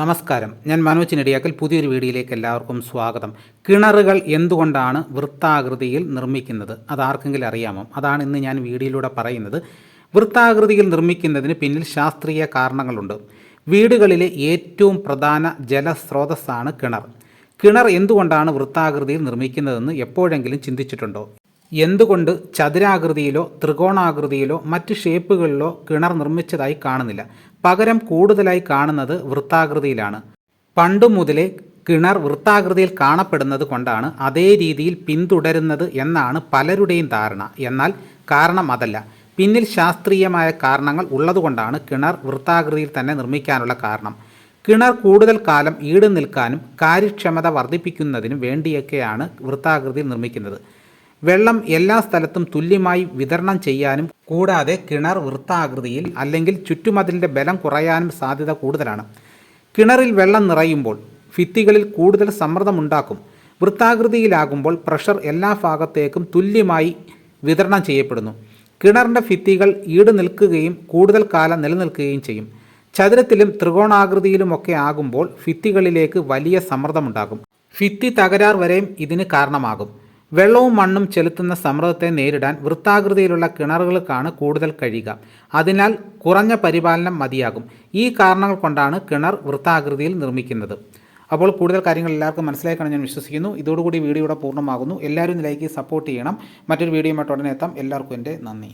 നമസ്കാരം. ഞാൻ മനോജ് നെടിയാക്കൽ പുതിയൊരു വീഡിയോയിലേക്ക് എല്ലാവർക്കും സ്വാഗതം. കിണറുകൾ എന്തുകൊണ്ടാണ് വൃത്താകൃതിയിൽ നിർമ്മിക്കുന്നത്? അതാർക്കെങ്കിലും അറിയാമോ? അതാണ് ഇന്ന് ഞാൻ വീഡിയോയിലൂടെ പറയുന്നത്. വൃത്താകൃതിയിൽ നിർമ്മിക്കുന്നതിന് പിന്നിൽ ശാസ്ത്രീയ കാരണങ്ങളുണ്ട്. വീടുകളിലെ ഏറ്റവും പ്രധാന ജലസ്രോതസ്സാണ് കിണർ. കിണർ എന്തുകൊണ്ടാണ് വൃത്താകൃതിയിൽ നിർമ്മിക്കുന്നതെന്ന് എപ്പോഴെങ്കിലും ചിന്തിച്ചിട്ടുണ്ടോ? എന്തുകൊണ്ട് ചതുരാകൃതിയിലോ ത്രികോണാകൃതിയിലോ മറ്റ് ഷേപ്പുകളിലോ കിണർ നിർമ്മിച്ചതായി കാണുന്നില്ല? പകരം കൂടുതലായി കാണുന്നത് വൃത്താകൃതിയിലാണ്. പണ്ടു മുതലേ കിണർ വൃത്താകൃതിയിൽ കാണപ്പെടുന്നത് കൊണ്ടാണ് അതേ രീതിയിൽ പിന്തുടരുന്നത് എന്നാണ് പലരുടെയും ധാരണ. എന്നാൽ കാരണം അതല്ല. പിന്നിൽ ശാസ്ത്രീയമായ കാരണങ്ങൾ ഉള്ളതുകൊണ്ടാണ് കിണർ വൃത്താകൃതിയിൽ തന്നെ നിർമ്മിക്കാനുള്ള കാരണം. കിണർ കൂടുതൽ കാലം ഈട് നിൽക്കാനും കാര്യക്ഷമത വർദ്ധിപ്പിക്കുന്നതിനും വേണ്ടിയൊക്കെയാണ് വൃത്താകൃതിയിൽ നിർമ്മിക്കുന്നത്. വെള്ളം എല്ലാ സ്ഥലത്തും തുല്യമായി വിതരണം ചെയ്യാനും കൂടാതെ കിണർ വൃത്താകൃതിയിൽ അല്ലെങ്കിൽ ചുറ്റുമതിലിന്റെ ബലം കുറയാനും സാധ്യത കൂടുതലാണ്. കിണറിൽ വെള്ളം നിറയുമ്പോൾ ഭിത്തികളിൽ കൂടുതൽ സമ്മർദ്ദമുണ്ടാക്കും. വൃത്താകൃതിയിലാകുമ്പോൾ പ്രഷർ എല്ലാ ഭാഗത്തേക്കും തുല്യമായി വിതരണം ചെയ്യപ്പെടുന്നു. കിണറിന്റെ ഭിത്തികൾ ഈട് നിൽക്കുകയും കൂടുതൽ കാലം നിലനിൽക്കുകയും ചെയ്യും. ചതുരത്തിലും ത്രികോണാകൃതിയിലുമൊക്കെ ആകുമ്പോൾ ഭിത്തികളിലേക്ക് വലിയ സമ്മർദ്ദമുണ്ടാകും. ഭിത്തി തകരാർ വരെയും ഇതിന് കാരണമാകും. വെള്ളവും മണ്ണും ചെലുത്തുന്ന സമ്മർദ്ദത്തെ നേരിടാൻ വൃത്താകൃതിയിലുള്ള കിണറുകൾക്കാണ് കൂടുതൽ കഴിയുക. അതിനാൽ കുറഞ്ഞ പരിപാലനം മതിയാകും. ഈ കാരണങ്ങൾ കൊണ്ടാണ് കിണർ വൃത്താകൃതിയിൽ നിർമ്മിക്കുന്നത്. അപ്പോൾ കൂടുതൽ കാര്യങ്ങൾ എല്ലാവർക്കും മനസ്സിലാക്കണം ഞാൻ വിശ്വസിക്കുന്നു. ഇതോടുകൂടി വീഡിയോ ഇവിടെ പൂർണമാകുന്നു. എല്ലാവരും ലൈക്ക് സപ്പോർട്ട് ചെയ്യണം. മറ്റൊരു വീഡിയോയുമായിട്ട് ഉടനെ എത്താം. എല്ലാവർക്കും എന്റെ നന്ദി.